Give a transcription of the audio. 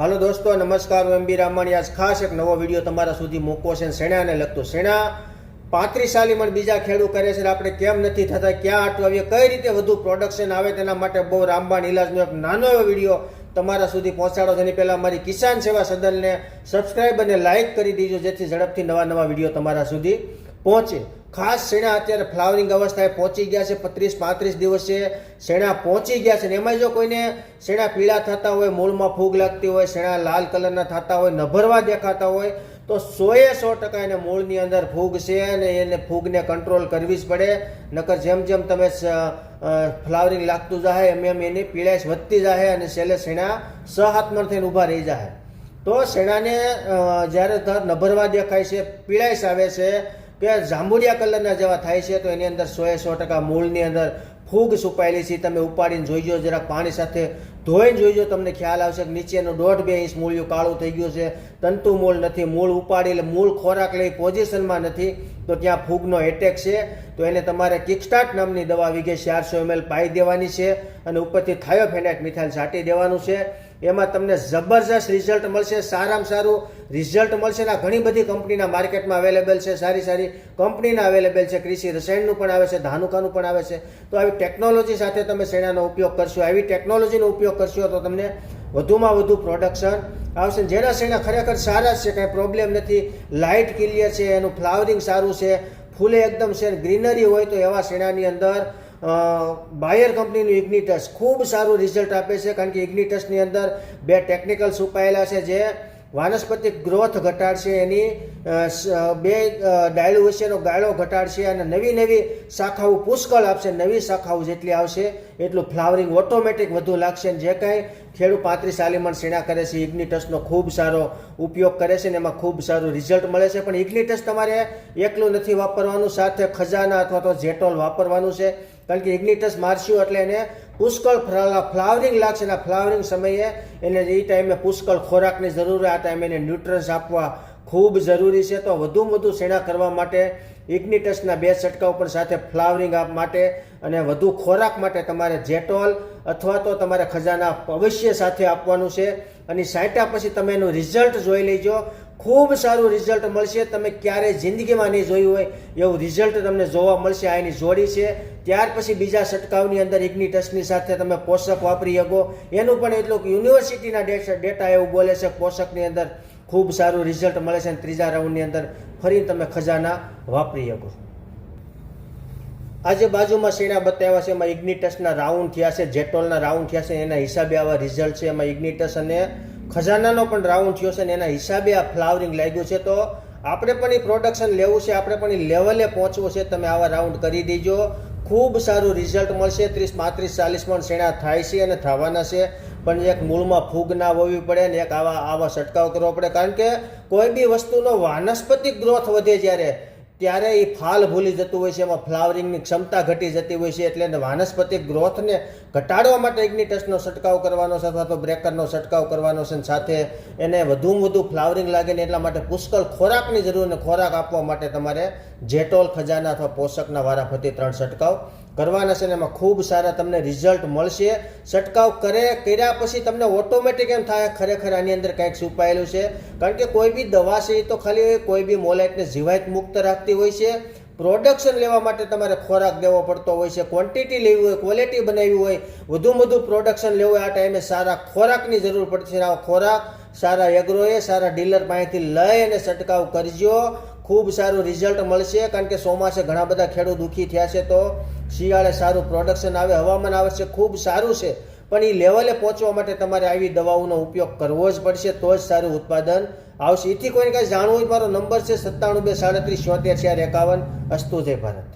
હાલો દોસ્તો, નમસ્કાર હું એમબી રામાણી. આજ ખાસ એક નવો વીડિયો તમારા સુધી મૂકવો છે શેણાને લગતો શેણા પાંત્રીસ સાલી પણ બીજા ખેડૂત કરે છે આપણે કેમ નથી થતા, ક્યાં અટવાવીએ, કઈ રીતે વધુ પ્રોડક્શન આવે તેના માટે બહુ રામબાણ ઇલાજનો એક નાનો એવો વીડિયો તમારા સુધી પહોંચાડો તેની પહેલાં મારી કિસાન સેવા સદનને સબસ્ક્રાઈબ અને લાઇક કરી દીજો, જેથી ઝડપથી નવા નવા વીડિયો તમારા સુધી પહોંચે. ખાસ શેણા અત્યારે ફ્લાવરિંગ અવસ્થાએ પહોંચી ગયા છે, પત્રીસ પાંત્રીસ દિવસે શેણા પહોંચી ગયા છે ને એમાં જો કોઈને શેણા પીળા થતા હોય, મૂળમાં ફૂગ લાગતી હોય, શેણા લાલ કલરના થતા હોય, નભરવા દેખાતા હોય, તો સોએ સો ટકા એને મૂળની અંદર ફૂગ છે અને એને ફૂગને કંટ્રોલ કરવી જ પડે. નકર જેમ જેમ તમે ફ્લાવરિંગ લાગતું જાય એમ એમ એની પીળાશ વધતી જાય અને છેલ્લે શેણા સહાત્મર થઈને ઊભા રહી જાય તો શેણાને જ્યારે નભરવા દેખાય છે, પીળાશ આવે છે કે જાંબુડિયા કલરના જેવા થાય છે, તો એની અંદર સોએ સો ટકા મૂળની અંદર ફૂગ છુપાયેલી છે. તમે ઉપાડીને જોઈજો જરાક પાણી સાથે ધોઈને જોઈજો, તમને ખ્યાલ આવશે કે નીચેનું દોઢ બે ઇંચ મૂળિયું કાળું થઈ ગયું છે. તંતુ મૂળ નથી, મૂળ ઉપાડી એટલે મૂળ ખોરાક લઈ પોઝિશનમાં નથી, તો ત્યાં ફૂગનો એટેક છે. તો એને તમારે કિકસ્ટાર્ટ નામની દવા વીઘે ચારસો એમએલ પાઈ દેવાની છે અને ઉપરથી થાયોફેનાઇટ મિથાઇલ છાંટી દેવાનું છે. એમાં તમને જબરજસ્ત રિઝલ્ટ મળશે, સારામાં સારું રિઝલ્ટ મળશે ને ઘણી બધી કંપનીના માર્કેટમાં અવેલેબલ છે, સારી સારી કંપનીના અવેલેબલ છે. કૃષિ રસાયણનું પણ આવે છે, ધાનુકાનું પણ આવે છે. તો આવી ટેકનોલોજી સાથે તમે શેણાનો ઉપયોગ કરશો, આવી ટેકનોલોજીનો ઉપયોગ કરશો તો તમને વધુમાં વધુ પ્રોડક્શન આવશે. જેના શેણા ખરેખર સારા છે, કાંઈ પ્રોબ્લેમ નથી. લાઇટ ક્લિયર છે, એનું ફ્લાવરિંગ સારું છે. ફૂલે એકદમ છે ગ્રીનરી હોય તો એવા શેણાની અંદર બાયર કંપનીનું ઇગ્નિટસ ખૂબ સારું રિઝલ્ટ આપે છે. કારણ કે ઇગ્નિટસની અંદર બે ટેકનિકલ છુપાયેલા છે, જે વાનસ્પતિક ગ્રોથ ઘટાડશે એની બે અ, ડાયલું વચ્ચેનો ગાળો ઘટાડશે અને નવી નવી શાખાઓ પુષ્કળ આપશે નવી શાખાઓ જેટલી આવશે એટલું ફ્લાવરિંગ ઓટોમેટિક વધુ લાગશે અને જે કાંઈ ખેડૂત પાંત્રીસ આલિમણ શેણા કરે છે ઇગ્નિટસનો ખૂબ સારો ઉપયોગ કરે છે ને એમાં ખૂબ સારું રિઝલ્ટ મળે છે. પણ ઇગ્નિટસ તમારે એકલું નથી વાપરવાનું સાથે ખજાના અથવા તો જેટોલ વાપરવાનું છે. કારણ કે ઇગ્નિટસ મારશું એટલે એને પુષ્કળ ફ્લાવરિંગ લાગશે અને ફ્લાવરિંગ સમયે એને એ ટાઈમે પુષ્કળ ખોરાકની જરૂર આ ટાઈમે એને ન્યુટ્રન્સ આપવા ખૂબ જરૂરી છે. તો વધુમાં વધુ શેણા કરવા માટે ઇગ્નિટસના બે છંટકાવ પણ સાથે ફ્લાવરિંગ આપ માટે અને વધુ ખોરાક માટે તમારે જેટોલ અથવા તો તમારે ખજાના અવશ્ય સાથે આપવાનું છે. અને સાંટ્યા પછી તમે એનું રિઝલ્ટ જોઈ લેજો. ખૂબ સારું રિઝલ્ટ મળશે. તમે ક્યારેય જિંદગીમાં નહીં જોયું હોય એવું રિઝલ્ટ તમને જોવા મળશે. આ એની જોડી છે. ત્યાર પછી બીજા છંટકાવની અંદર ઇગ્નિટસની સાથે તમે પોષક વાપરી શકો. એનું પણ એટલું યુનિવર્સિટીના ડેટા એવું બોલે છે પોષકની અંદર ખૂબ સારું રિઝલ્ટ મળે છે અને ત્રીજા રાઉન્ડની અંદર ફરી તમે ખજાના વાપરી શકો આજે બાજુમાં શેણા બતાવ્યા છે? એમાં ઇગ્નિટસના રાઉન્ડ થયા છે. જેટોલના રાઉન્ડ થયા છે. એના હિસાબે આવા રિઝલ્ટ છે. એમાં ઇગ્નિટસ અને ખજાનાનો પણ રાઉન્ડ થયો છે અને એના હિસાબે આ ફ્લાવરિંગ લાગ્યું છે. તો આપણે પણ એ પ્રોડક્શન લેવું છે, આપણે પણ એ લેવલે પહોંચવું છે. તમે આવા રાઉન્ડ કરી દેજો. ખૂબ સારું રિઝલ્ટ મળશે. ત્રીસ, પાંત્રીસ, ચાલીસ પણ શેણા થાય છે અને થવાના છે. પણ એક મૂળમાં ફૂગ ના હોવી પડે ને એક આવા આવા છંટકાવ કરવો પડે. કારણ કે કોઈ બી વસ્તુનો વાનસ્પતિક ગ્રોથ વધે જ્યારે ત્યારે એ ફાલ ભૂલી જતું હોય છે, એમાં ફ્લાવરિંગની ક્ષમતા ઘટી જતી હોય છે, એટલે વાનસ્પતિક ગ્રોથને ઘટાડવા માટે ઇગ્નિટસનો છંટકાવ કરવાનો છે અથવા તો બ્રેકરનો છંટકાવ કરવાનો છે સાથે એને વધુમાં વધુ ફ્લાવરિંગ લાગે ને એટલા માટે પુષ્કળ ખોરાકની જરૂર ને ખોરાક આપવા માટે તમારે જેટોલ ખજાના અથવા પોષકના વારાફરતી ત્રણ છંટકાવ કરવાના છે ને એમાં ખૂબ સારા તમને રિઝલ્ટ મળશે. છંટકાવ કરે, કર્યા પછી તમને ઓટોમેટિક એમ થાય, ખરેખર આની અંદર કંઈક છુપાયેલું છે. કારણ કે કોઈ બી દવા છે એ તો ખાલી કોઈ બી મોલાઇટને જીવાત મુક્ત રાખતી હોય છે. પ્રોડક્શન લેવા માટે તમારે ખોરાક દેવો પડતો હોય છે ક્વોન્ટિટી લેવી હોય ક્વોલિટી બનાવી હોય, વધુ વધુ પ્રોડક્શન લેવું હોય, આ ટાઈમે સારા ખોરાકની જરૂર પડશે આ ખોરાક સારા એગ્રોએ સારા ડીલર પાસેથી લઈ અને છંટકાવ કરજો. ખૂબ સારું રિઝલ્ટ મળશે, કારણ કે ચોમાસે ઘણા બધા ખેડૂત દુઃખી થયા છે તો શિયાળે સારું પ્રોડક્શન આવે, હવામાન આવે છે, ખૂબ સારું છે. પણ એ લેવલે પહોંચવા માટે તમારે આવી દવાઓનો ઉપયોગ કરવો જ પડશે, તો જ સારું ઉત્પાદન આવશે. એથી કોઈને કાંઈ જાણવું હોય મારો નંબર છે સત્તાણું બે સાડત્રીસ છોતેર ચાર એકાવન. અસ્તુ જય ભારત.